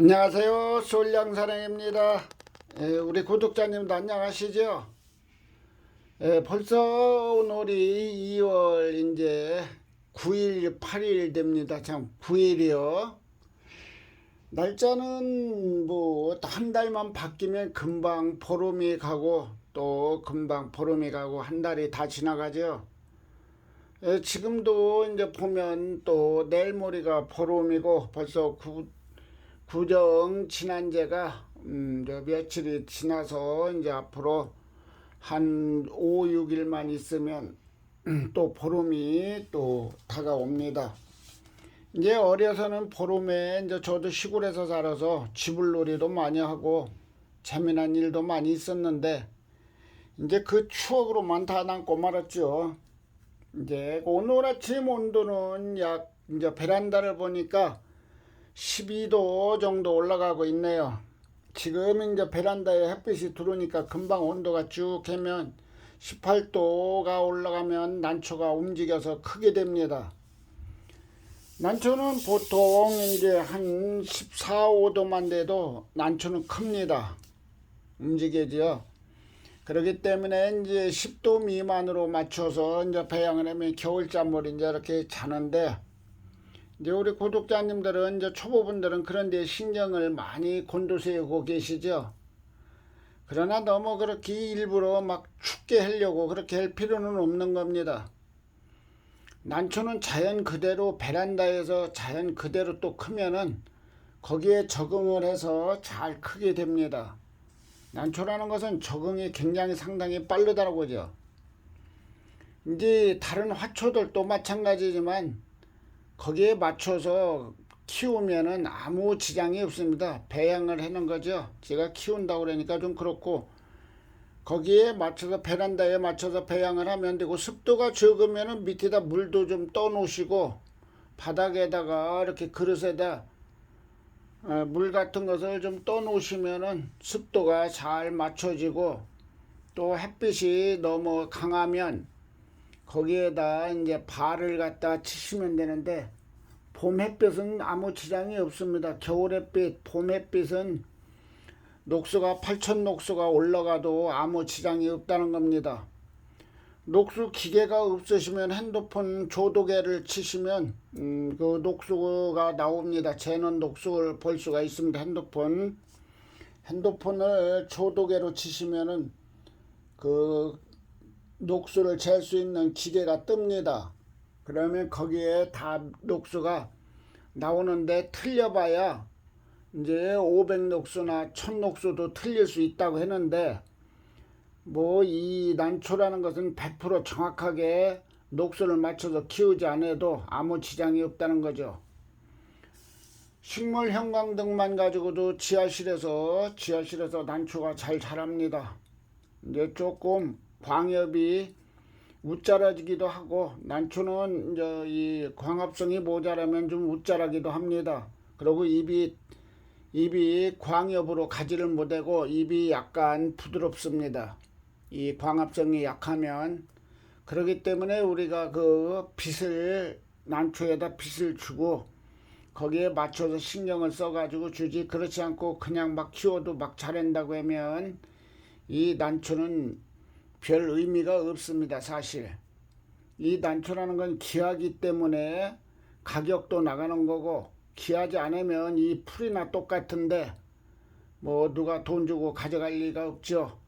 안녕하세요. 솔량사랑입니다. 예, 우리 구독자님도 안녕하시죠? 예, 벌써 오늘이 2월 이제 9일, 8일 됩니다. 참 9일이요. 날짜는 뭐 한 달만 바뀌면 금방 보름이 가고 또 금방 보름이 가고 한 달이 다 지나가죠. 예, 지금도 이제 보면 또 내일 모레가 보름이고 벌써 구, 구정 지난 제가 음, 저 며칠이 지나서 이제 앞으로 한 5, 6일만 있으면 또 보름이 또 다가옵니다. 이제 어려서는 보름에 이제 저도 시골에서 살아서 쥐불놀이도 많이 하고 재미난 일도 많이 있었는데 이제 그 추억으로만 다 남고 말았죠. 이제 오늘 아침 온도는 약 이제 베란다를 보니까 12도 정도 올라가고 있네요. 지금 이제 베란다에 햇빛이 들어오니까 금방 온도가 쭉 개면 18도가 올라가면 난초가 움직여서 크게 됩니다. 난초는 보통 이제 한 14, 5도만 돼도 난초는 큽니다. 움직여져. 그렇기 때문에 이제 10도 미만으로 맞춰서 이제 배양을 하면 겨울잠을 이제 이렇게 자는데 이제 우리 구독자님들은 이제 초보분들은 그런 데 신경을 많이 곤두세우고 계시죠. 그러나 너무 그렇게 일부러 막 춥게 하려고 그렇게 할 필요는 없는 겁니다. 난초는 자연 그대로 베란다에서 자연 그대로 또 크면은 거기에 적응을 해서 잘 크게 됩니다. 난초라는 것은 적응이 굉장히 상당히 빠르다고 하죠. 이제 다른 화초들도 마찬가지지만 거기에 맞춰서 키우면은 아무 지장이 없습니다. 배양을 해놓은 거죠. 제가 키운다고 그러니까 좀 그렇고 거기에 맞춰서 베란다에 맞춰서 배양을 하면 되고 습도가 적으면은 밑에다 물도 좀 떠놓으시고 바닥에다가 이렇게 그릇에다 어, 물 같은 것을 좀 떠놓으시면은 습도가 잘 맞춰지고 또 햇빛이 너무 강하면 거기에다 이제 발을 갖다 치시면 되는데 봄 햇빛은 아무 지장이 없습니다. 겨울 햇빛, 봄 햇빛은 녹수가 8천 녹수가 올라가도 아무 지장이 없다는 겁니다. 녹수 기계가 없으시면 핸드폰 조도계를 치시면 음, 그 녹수가 나옵니다. 재는 녹수를 볼 수가 있습니다. 핸드폰 핸드폰을 조도계로 치시면은 그 녹수를 잴 수 있는 기계가 뜹니다. 그러면 거기에 다 녹수가 나오는데 틀려봐야 이제 500 녹수나 1000 녹수도 틀릴 수 있다고 했는데 뭐 이 난초라는 것은 100% 정확하게 녹수를 맞춰서 키우지 않아도 아무 지장이 없다는 거죠. 식물 형광등만 가지고도 지하실에서 지하실에서 난초가 잘 자랍니다. 이제 조금 광엽이 웃자라지기도 하고 난초는 이제 이 광합성이 모자라면 좀 웃자라기도 합니다. 그리고 입이 입이 광엽으로 가지를 못하고 입이 약간 부드럽습니다. 이 광합성이 약하면 그렇기 때문에 우리가 그 빛을 난초에다 빛을 주고 거기에 맞춰서 신경을 써가지고 주지 그렇지 않고 그냥 막 키워도 막 자란다고 하면 이 난초는 별 의미가 없습니다, 사실. 이 난초라는 건 귀하기 때문에 가격도 나가는 거고, 귀하지 않으면 이 풀이나 똑같은데, 뭐 누가 돈 주고 가져갈 리가 없죠.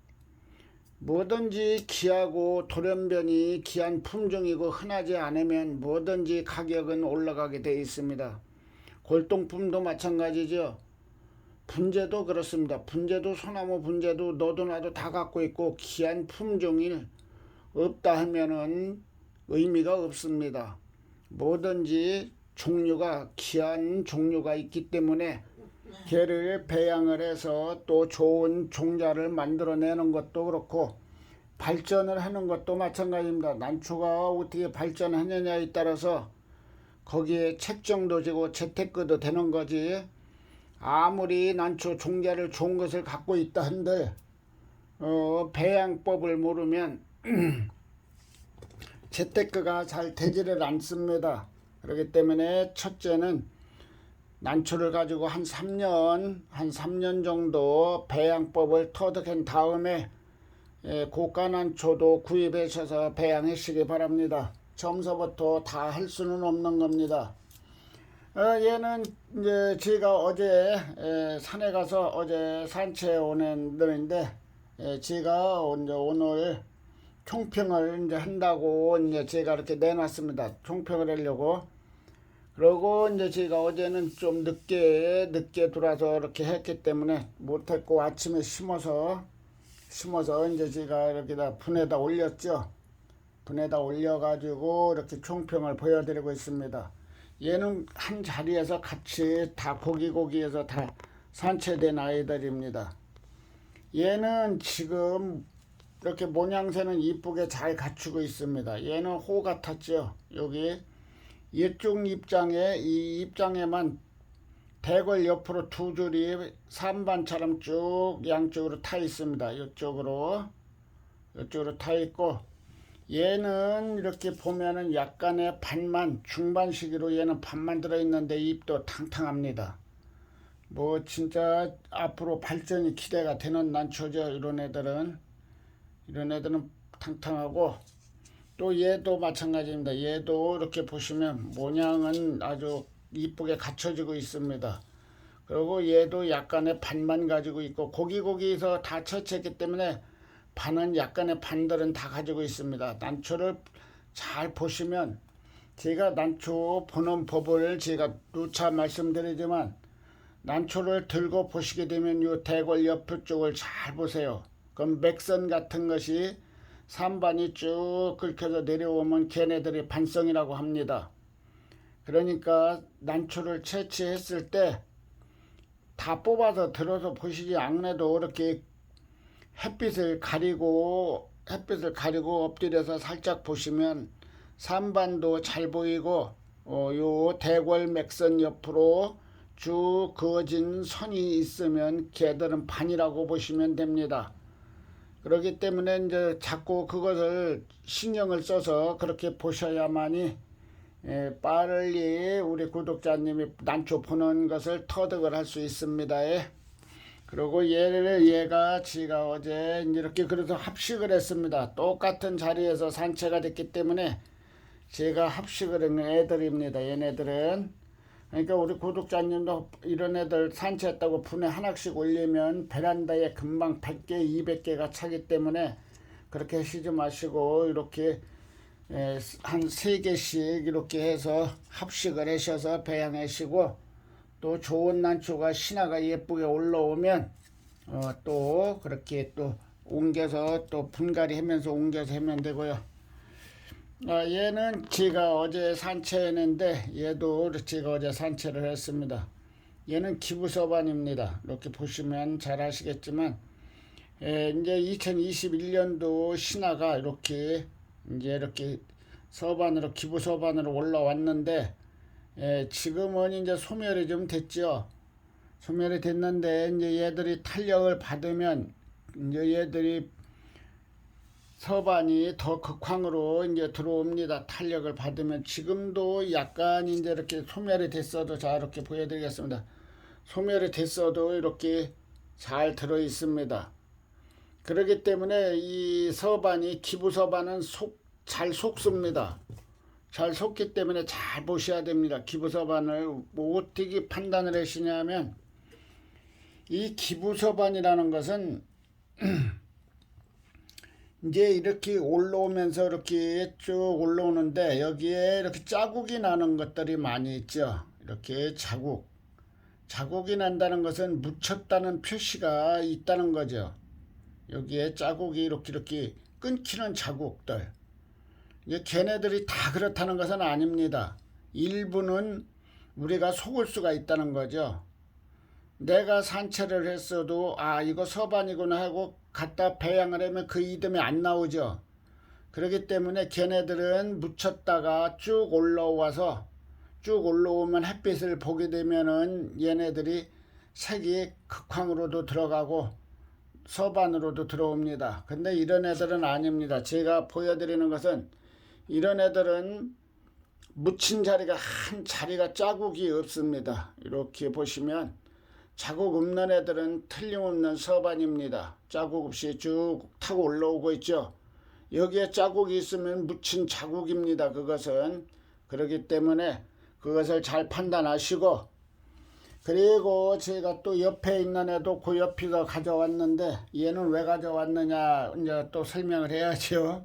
뭐든지 귀하고 돌연변이 귀한 품종이고 흔하지 않으면 뭐든지 가격은 올라가게 돼 있습니다. 골동품도 마찬가지죠. 분재도 그렇습니다. 분재도 소나무 분재도 너도 나도 다 갖고 있고 귀한 품종일 없다 하면은 의미가 없습니다. 뭐든지 종류가 귀한 종류가 있기 때문에 개를 배양을 해서 또 좋은 종자를 만들어내는 것도 그렇고 발전을 하는 것도 마찬가지입니다. 난초가 어떻게 발전하느냐에 따라서 거기에 책정도 지고 재테크도 되는 거지. 아무리 난초 종자를 좋은 것을 갖고 있다 한들 어, 배양법을 모르면 재테크가 잘 되지를 않습니다. 그렇기 때문에 첫째는 난초를 가지고 한 3년, 한 3년 정도 배양법을 터득한 다음에 예, 고가 난초도 구입하셔서 배양하시기 바랍니다. 처음서부터 다 할 수는 없는 겁니다. 어, 얘는 이제 제가 어제 에, 산에 가서 어제 산채 오는 놈인데 에, 제가 이제 오늘 총평을 이제 한다고 이제 제가 이렇게 내놨습니다. 총평을 하려고. 그러고 이제 제가 어제는 좀 늦게 늦게 들어와서 이렇게 했기 때문에 못했고 아침에 심어서 심어서 이제 제가 이렇게 다 분에다 올렸죠. 분에다 올려가지고 이렇게 총평을 보여드리고 있습니다. 얘는 한 자리에서 같이 다 고기고기해서 다 산채된 아이들입니다. 얘는 지금 이렇게 모양새는 이쁘게 잘 갖추고 있습니다. 얘는 호 같았죠. 여기 이쪽 입장에 이 입장에만 대궐 옆으로 두 줄이 삼반처럼 쭉 양쪽으로 타 있습니다. 이쪽으로 이쪽으로 타 있고 얘는 이렇게 보면은 약간의 반만 중반 시기로 얘는 반만 들어 있는데 입도 탕탕합니다. 뭐 진짜 앞으로 발전이 기대가 되는 난초죠. 이런 애들은 이런 애들은 탕탕하고 또 얘도 마찬가지입니다. 얘도 이렇게 보시면 모양은 아주 이쁘게 갖춰지고 있습니다. 그리고 얘도 약간의 반만 가지고 있고 고기고기에서 다 처치했기 때문에 반은 약간의 반들은 다 가지고 있습니다. 난초를 잘 보시면 제가 난초 보는 법을 제가 누차 말씀드리지만 난초를 들고 보시게 되면 이 대골 옆에 쪽을 잘 보세요. 그럼 맥선 같은 것이 산반이 쭉 긁혀서 내려오면 걔네들이 반성이라고 합니다. 그러니까 난초를 채취했을 때 다 뽑아서 들어서 보시지 않아도 이렇게 햇빛을 가리고 햇빛을 가리고 엎드려서 살짝 보시면 산반도 잘 보이고 어, 요 대궐 맥선 옆으로 쭉 그어진 선이 있으면 걔들은 반이라고 보시면 됩니다. 그렇기 때문에 이제 자꾸 그것을 신경을 써서 그렇게 보셔야만이 예, 빠르게 우리 구독자님이 난초 보는 것을 터득을 할 수 있습니다. 예. 그리고 얘를 얘가 지가 어제 이렇게 그래서 합식을 했습니다. 똑같은 자리에서 산채가 됐기 때문에 제가 합식을 했는 애들입니다. 얘네들은 그러니까 우리 구독자님도 이런 애들 산채했다고 분에 하나씩 올리면 베란다에 금방 100개, 200개가 차기 때문에 그렇게 하시지 마시고 이렇게 예, 한 3개씩 이렇게 해서 합식을 하셔서 배양하시고 또 좋은 난초가 신화가 예쁘게 올라오면 어, 또 그렇게 또 옮겨서 또 분갈이 하면서 옮겨서 하면 되고요. 아, 얘는 제가 어제 산채했는데 얘도 제가 어제 산채를 했습니다. 얘는 기부서반입니다. 이렇게 보시면 잘 아시겠지만 에, 이제 2021년도 신화가 이렇게 이제 이렇게 서반으로 기부 서반으로 올라왔는데 에, 지금은 이제 소멸이 좀 됐죠. 소멸이 됐는데 이제 얘들이 탄력을 받으면 이제 얘들이 서반이 더 극황으로 이제 들어옵니다. 탄력을 받으면 지금도 약간 이제 이렇게 소멸이 됐어도 자 이렇게 보여드리겠습니다. 소멸이 됐어도 이렇게 잘 들어 있습니다. 그렇기 때문에 이 서반이 기부 서반은 속 잘 속습니다. 잘 속기 때문에 잘 보셔야 됩니다. 기부 서반을 뭐 어떻게 판단을 하시냐면 이 기부 서반이라는 것은 이제 이렇게 올라오면서 이렇게 쭉 올라오는데 여기에 이렇게 자국이 나는 것들이 많이 있죠. 이렇게 자국. 자국이 난다는 것은 묻혔다는 표시가 있다는 거죠. 여기에 자국이 이렇게 이렇게 끊기는 자국들. 이게 걔네들이 다 그렇다는 것은 아닙니다. 일부는 우리가 속을 수가 있다는 거죠. 내가 산채를 했어도 아 이거 서반이구나 하고 갖다 배양을 하면 그 이듬이 안 나오죠. 그렇기 때문에 걔네들은 묻혔다가 쭉 올라와서 쭉 올라오면 햇빛을 보게 되면은 얘네들이 색이 극황으로도 들어가고 서반으로도 들어옵니다. 근데 이런 애들은 아닙니다. 제가 보여드리는 것은 이런 애들은 묻힌 자리가 한 자리가 자국이 없습니다. 이렇게 보시면 자국 없는 애들은 틀림없는 서반입니다. 자국 없이 쭉 타고 올라오고 있죠. 여기에 자국이 있으면 묻힌 자국입니다. 그것은 그렇기 때문에 그것을 잘 판단하시고 그리고 제가 또 옆에 있는 애도 그 옆이가 가져왔는데 얘는 왜 가져왔느냐 이제 또 설명을 해야죠.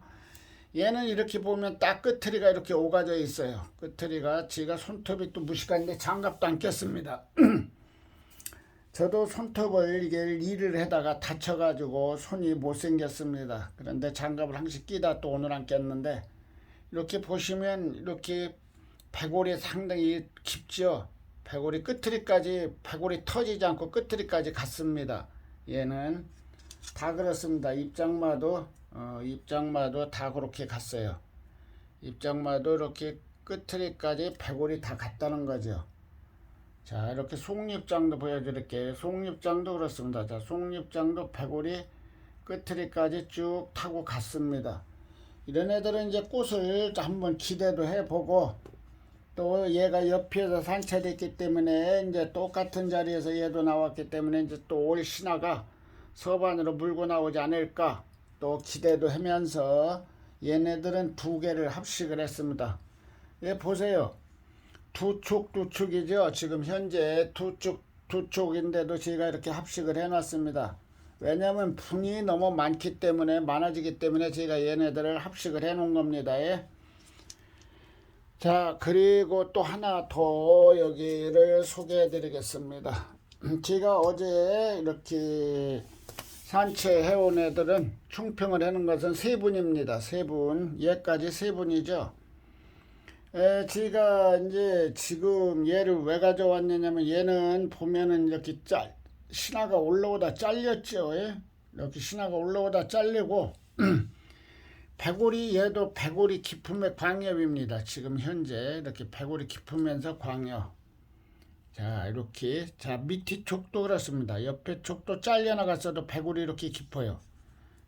얘는 이렇게 보면 딱 끝트리가 이렇게 오가져 있어요. 끝트리가 제가 손톱이 또 무식한데 장갑도 안 꼈습니다. 저도 손톱을 이게 일을 하다가 다쳐가지고 손이 못생겼습니다. 그런데 장갑을 항상 끼다 또 오늘 안 꼈는데 이렇게 보시면 이렇게 배골이 상당히 깊죠. 배골이 끝트리까지 배골이 터지지 않고 끝트리까지 갔습니다. 얘는 다 그렇습니다. 입장마도 어, 입장마도 다 그렇게 갔어요. 입장마도 이렇게 끝트리까지 배골이 다 갔다는 거죠. 자 이렇게 속립장도 보여드릴게요. 속립장도 그렇습니다. 자 속립장도 배골이 끝트리까지 쭉 타고 갔습니다. 이런 애들은 이제 꽃을 한번 기대도 해보고 또 얘가 옆에서 산책했기 때문에 이제 똑같은 자리에서 얘도 나왔기 때문에 이제 또 올 신화가 서반으로 물고 나오지 않을까 또 기대도 하면서 얘네들은 두 개를 합식을 했습니다. 예, 보세요. 두 축, 두 축이죠. 지금 현재 두 축, 두 축인데도 제가 이렇게 합식을 해놨습니다. 왜냐하면 분이 너무 많기 때문에, 많아지기 때문에 제가 얘네들을 합식을 해놓은 겁니다. 예. 자, 그리고 또 하나 더 여기를 소개해 드리겠습니다. 제가 어제 이렇게 산책해온 애들은 총평을 하는 것은 세 분입니다. 세 분. 얘까지 세 분이죠. 에, 제가 이제 지금 얘를 왜 가져왔느냐면 얘는 보면은 이렇게 짤, 신화가 올라오다 잘렸죠. 예? 이렇게 신화가 올라오다 잘리고 배골이 얘도 배골이 깊음의 광엽입니다. 지금 현재 이렇게 배골이 깊으면서 광엽. 자 이렇게 자 밑에 쪽도 그렇습니다. 옆에 쪽도 잘려나갔어도 배골이 이렇게 깊어요.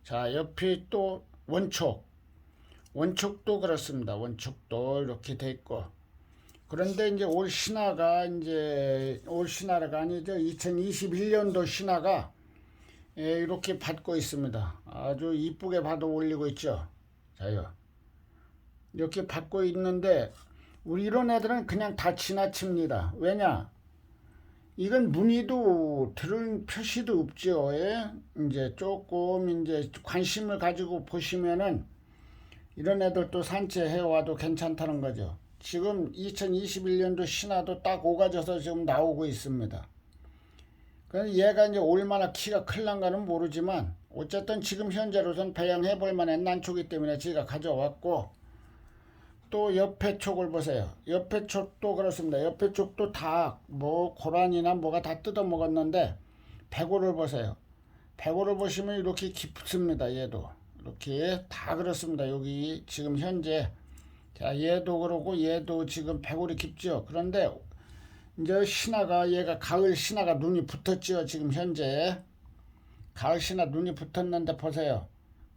자 옆에 또 원촉 원촉도 그렇습니다. 원촉도 이렇게 돼 있고 그런데 이제 올 신화가 이제 올 신화가 아니죠. 2021년도 신화가 예, 이렇게 받고 있습니다. 아주 이쁘게 받아 올리고 있죠. 자요. 이렇게 받고 있는데 우리 이런 애들은 그냥 다 지나칩니다. 왜냐? 이건 문의도 들은 표시도 없죠. 예? 이제 조금 이제 관심을 가지고 보시면은 이런 애들도 산책해 와도 괜찮다는 거죠. 지금 2021년도 신화도 딱 오가져서 지금 나오고 있습니다. 그래서 얘가 이제 얼마나 키가 클란가는 모르지만 어쨌든 지금 현재로선 배양해 볼 만한 난초기 때문에 제가 가져왔고 또 옆에 촉을 보세요. 옆에 촉도 그렇습니다. 옆에 촉도 다 뭐 고란이나 뭐가 다 뜯어 먹었는데 배고를 보세요. 배고를 보시면 이렇게 깊습니다. 얘도 이렇게 다 그렇습니다. 여기 지금 현재 자 얘도 그러고 얘도 지금 배골이 깊죠. 그런데 이제 신화가 얘가 가을 신화가 눈이 붙었죠. 지금 현재 가을 신화 눈이 붙었는데 보세요.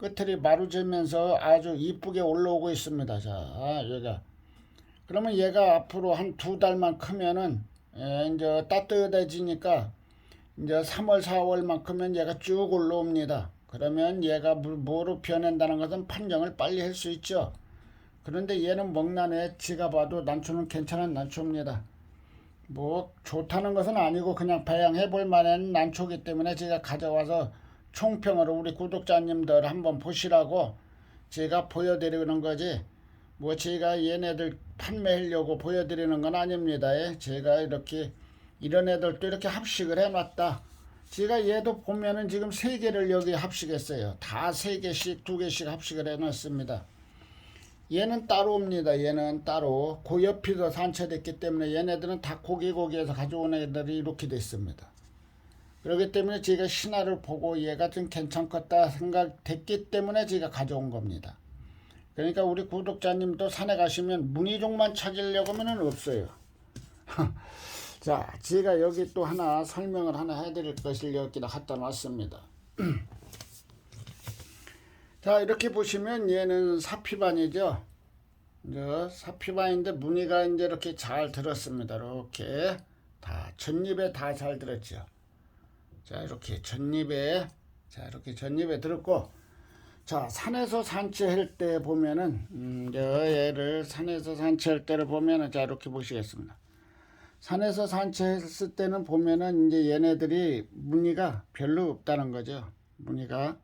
끝들이 마루지면서 아주 이쁘게 올라오고 있습니다. 자, 여기가. 그러면 얘가 앞으로 한 두 달만 크면은 예, 이제 따뜻해지니까 이제 3월, 4월만큼은 얘가 쭉 올라옵니다. 그러면 얘가 뭐로 변한다는 것은 판정을 빨리 할 수 있죠. 그런데 얘는 먹나네 지가 봐도 난초는 괜찮은 난초입니다. 뭐 좋다는 것은 아니고 그냥 배양해 볼 만한 난초기 때문에 제가 가져와서 총평으로 우리 구독자님들 한번 보시라고 제가 보여드리는 거지 뭐 제가 얘네들 판매하려고 보여드리는 건 아닙니다. 예. 제가 이렇게 이런 애들도 이렇게 합식을 해놨다. 제가 얘도 보면은 지금 세 개를 여기 합식했어요. 다 세 개씩 두 개씩 합식을 해놨습니다. 얘는 따로 옵니다. 얘는 따로 고옆이도 산채됐기 때문에 얘네들은 다 고기 고기에서 가져온 애들이 이렇게 됐습니다. 그렇기 때문에 제가 신화를 보고 얘가 좀 괜찮겠다 생각됐기 때문에 제가 가져온 겁니다. 그러니까 우리 구독자님도 산에 가시면 무늬종만 찾으려고 하면 없어요. 자, 제가 여기 또 하나 설명을 하나 해드릴 것을 여기다 갖다 놨습니다. 자, 이렇게 보시면 얘는 사피반이죠. 이제 사피바인데 무늬가 이제 이렇게 잘 들었습니다. 이렇게 다 전입에 다 잘 들었죠. 자 이렇게 전입에 자 이렇게 전입에 들었고 자 산에서 산채할 때 보면은 음, 얘를 산에서 산채할 때를 보면은 자 이렇게 보시겠습니다. 산에서 산채했을 때는 보면은 이제 얘네들이 무늬가 별로 없다는 거죠. 무늬가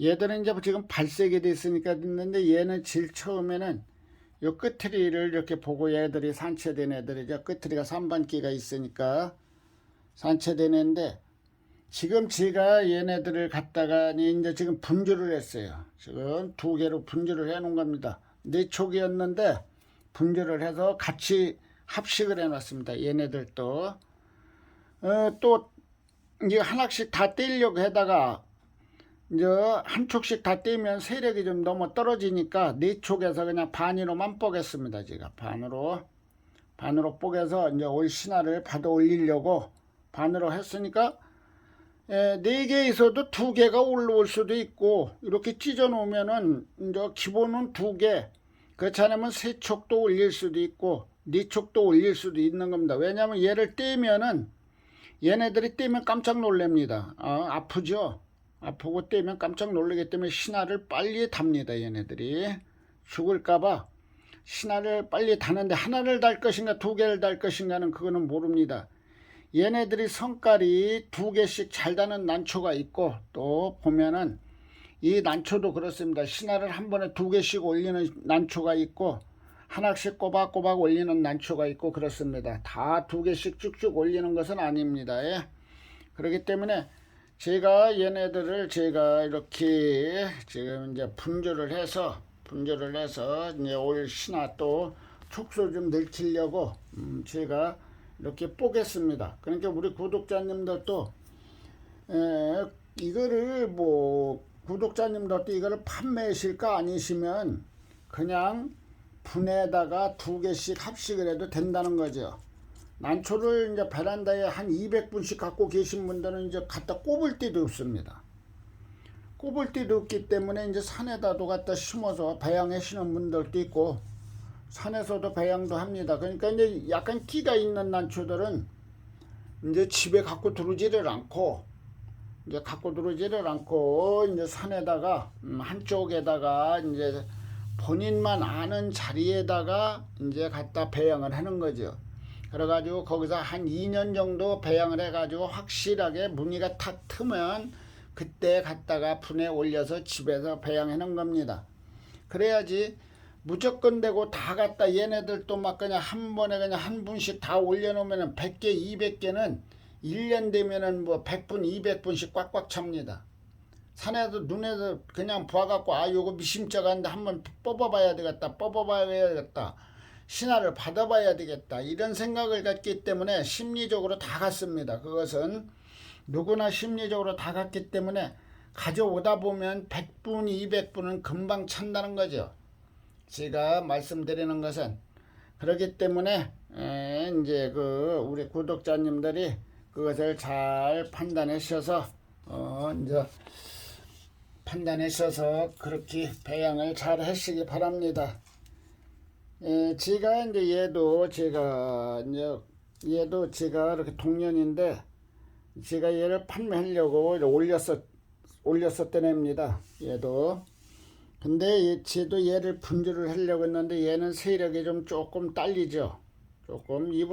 얘들은 이제 지금 발색이 됐으니까 있는데 얘는 제일 처음에는 요 끝트리를 이렇게 보고 얘들이 산채된 애들이죠. 끝트리가 3반기가 있으니까 산채된 애인데 지금 제가 얘네들을 갖다가 이제 지금 분주를 했어요. 지금 두 개로 분주를 해 놓은 겁니다. 네 촉이었는데 분주를 해서 같이 합식을 해 놨습니다. 얘네들도. 어, 또 이게 하나씩 다 떼려고 하다가 이제 한 촉씩 다 떼면 세력이 좀 너무 떨어지니까 네 촉에서 그냥 반으로만 뽀겠습니다. 제가 반으로 반으로 뽀개서 이제 올 신화를 받아 올리려고 반으로 했으니까 에, 네 개에서도 두 개가 올라올 수도 있고 이렇게 찢어 놓으면은 이제 기본은 두 개. 그렇지 않으면 세 촉도 올릴 수도 있고 네 촉도 올릴 수도 있는 겁니다. 왜냐하면 얘를 떼면은 얘네들이 떼면 깜짝 놀랍니다. 어, 아프죠? 아프고 떼면 깜짝 놀라기 때문에 신화를 빨리 답니다. 얘네들이 죽을까봐 신화를 빨리 다는데 하나를 달 것인가 두 개를 달 것인가는 그거는 모릅니다. 얘네들이 성깔이 두 개씩 잘 다는 난초가 있고 또 보면은 이 난초도 그렇습니다. 신화를 한 번에 두 개씩 올리는 난초가 있고 하나씩 꼬박꼬박 올리는 난초가 있고 그렇습니다. 다 두 개씩 쭉쭉 올리는 것은 아닙니다. 예. 그렇기 때문에 제가 얘네들을 제가 이렇게 지금 이제 분조를 해서 분조를 해서 이제 올 신화 또 촉수 좀 늘리려고 음 제가 이렇게 뽀겠습니다. 그러니까 우리 구독자님들도 에, 이거를 뭐 구독자님들도 이거를 판매하실까 아니시면 그냥 분에다가 두 개씩 합식을 해도 된다는 거죠. 난초를 이제 베란다에 한 200분씩 갖고 계신 분들은 이제 갖다 꼽을 데도 없습니다. 꼽을 데도 없기 때문에 이제 산에다도 갖다 심어서 배양하시는 분들도 있고 산에서도 배양도 합니다. 그러니까 이제 약간 끼가 있는 난초들은 이제 집에 갖고 들어오지를 않고 이제 갖고 들어오지를 않고 이제 산에다가 음, 한쪽에다가 이제 본인만 아는 자리에다가 이제 갖다 배양을 하는 거죠. 그래가지고 거기서 한 2년 정도 배양을 해가지고 확실하게 무늬가 탁 트면 그때 갖다가 분에 올려서 집에서 배양해 놓은 겁니다. 그래야지 무조건 되고 다 갖다 얘네들도 막 그냥 한 번에 그냥 한 분씩 다 올려놓으면 100개, 200개는 1년 되면은 뭐 100분, 200분씩 꽉꽉 찹니다. 산에도 눈에도 그냥 봐갖고 아 요거 미심쩍한데 한번 뽑아봐야 되겠다, 뽑아봐야 되겠다. 신화를 받아봐야 되겠다. 이런 생각을 갖기 때문에 심리적으로 다 갔습니다. 그것은 누구나 심리적으로 다 갔기 때문에 가져오다 보면 100분, 200분은 금방 찬다는 거죠. 제가 말씀드리는 것은 그렇기 때문에 에, 이제 그 우리 구독자님들이 그것을 잘 판단하셔서 어 이제 판단하셔서 그렇게 배양을 잘 하시기 바랍니다. 에, 제가 이제 얘도 제가 이제 얘도 제가 이렇게 동년인데 제가 얘를 판매하려고 올렸었 올렸었던 애입니다. 얘도 근데 얘, 쟤도 얘를 분주를 하려고 했는데 얘는 세력이 좀 조금 딸리죠. 조금 이분